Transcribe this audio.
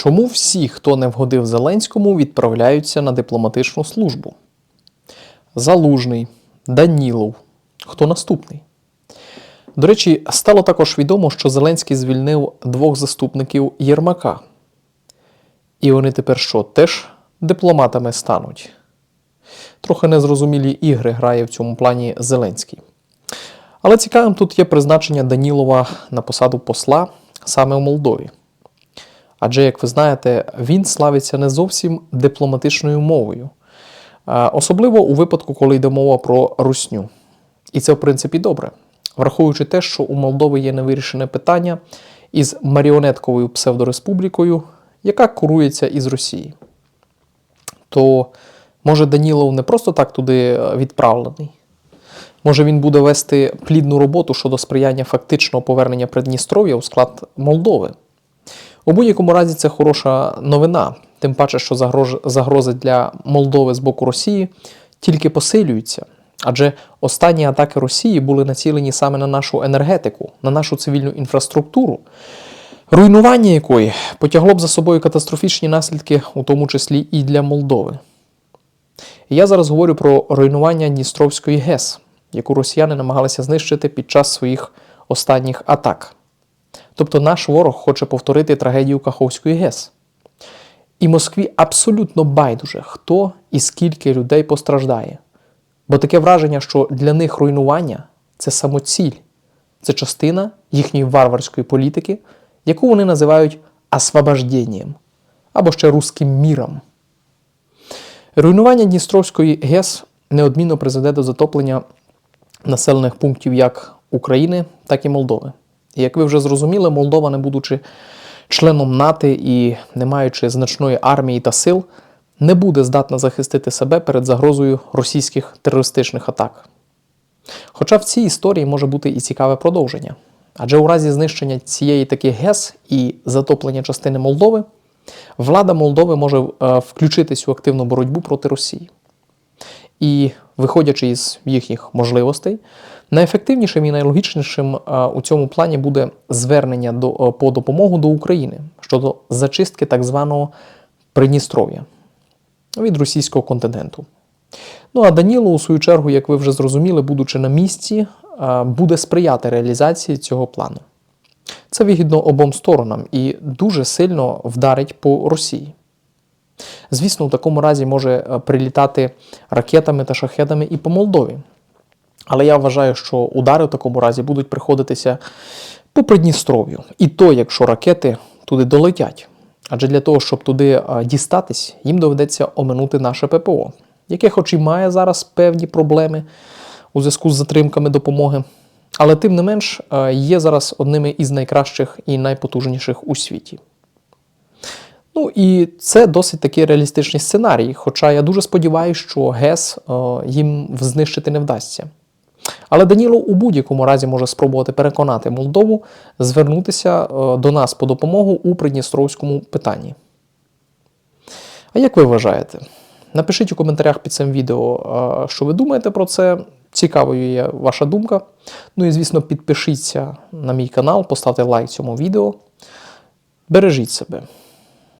Чому всі, хто не вгодив Зеленському, відправляються на дипломатичну службу? Залужний, Данілов. Хто наступний? До речі, стало також відомо, що Зеленський звільнив двох заступників Єрмака. І вони тепер що, теж дипломатами стануть? Трохи незрозумілі ігри грає в цьому плані Зеленський. Але цікавим тут є призначення Данілова на посаду посла саме в Молдові. Адже, як ви знаєте, він славиться не зовсім дипломатичною мовою, особливо у випадку, коли йде мова про русню. І це, в принципі, добре, враховуючи те, що у Молдови є невирішене питання із маріонетковою псевдореспублікою, яка курується із Росії. То може Данілов не просто так туди е, відправлений. Може він буде вести плідну роботу щодо сприяння фактичного повернення Придністров'я у склад Молдови. У будь-якому разі це хороша новина, тим паче, що загрози для Молдови з боку Росії тільки посилюються. Адже останні атаки Росії були націлені саме на нашу енергетику, на нашу цивільну інфраструктуру, руйнування якої потягло б за собою катастрофічні наслідки, у тому числі і для Молдови. Я зараз говорю про руйнування Дністровської ГЕС, яку росіяни намагалися знищити під час своїх останніх атак. Тобто наш ворог хоче повторити трагедію Каховської ГЕС. І Москві абсолютно байдуже, хто і скільки людей постраждає. Бо таке враження, що для них руйнування це самоціль, це частина їхньої варварської політики, яку вони називають освобожденням або ще русським міром. Руйнування Дністровської ГЕС неодмінно призведе до затоплення населених пунктів як України, так і Молдови. Як ви вже зрозуміли, Молдова, не будучи членом НАТО і не маючи значної армії та сил, не буде здатна захистити себе перед загрозою російських терористичних атак. Хоча в цій історії може бути і цікаве продовження. Адже у разі знищення цієї таки ГЕС і затоплення частини Молдови, влада Молдови може е, включитись у активну боротьбу проти Росії. І, виходячи із їхніх можливостей, найефективнішим і найлогічнішим е, у цьому плані буде звернення до, е, по допомогу до України щодо зачистки так званого Придністров'я від російського континенту. Ну а Даніло, у свою чергу, як ви вже зрозуміли, будучи на місці, е, буде сприяти реалізації цього плану. Це вигідно обом сторонам і дуже сильно вдарить по Росії. Звісно, у такому разі може е, прилітати ракетами та шахедами і по Молдові. Але я вважаю, що удари в такому разі будуть приходитися по Придністров'ю. І то, якщо ракети туди долетять. Адже для того, щоб туди е, дістатись, їм доведеться оминути наше ППО, яке, хоч і має зараз певні проблеми у зв'язку з затримками допомоги, але тим не менш е, є зараз одними із найкращих і найпотужніших у світі. Ну і це досить такий реалістичний сценарій. Хоча я дуже сподіваюся, що ГЕС е, їм знищити не вдасться. Але Даніло у будь-якому разі може спробувати переконати Молдову звернутися е, до нас по допомогу у придністровському питанні. А як ви вважаєте? Напишіть у коментарях під цим відео, е, що ви думаєте про це. Цікавою є ваша думка. Ну і, звісно, підпишіться на мій канал, поставте лайк цьому відео. Бережіть себе.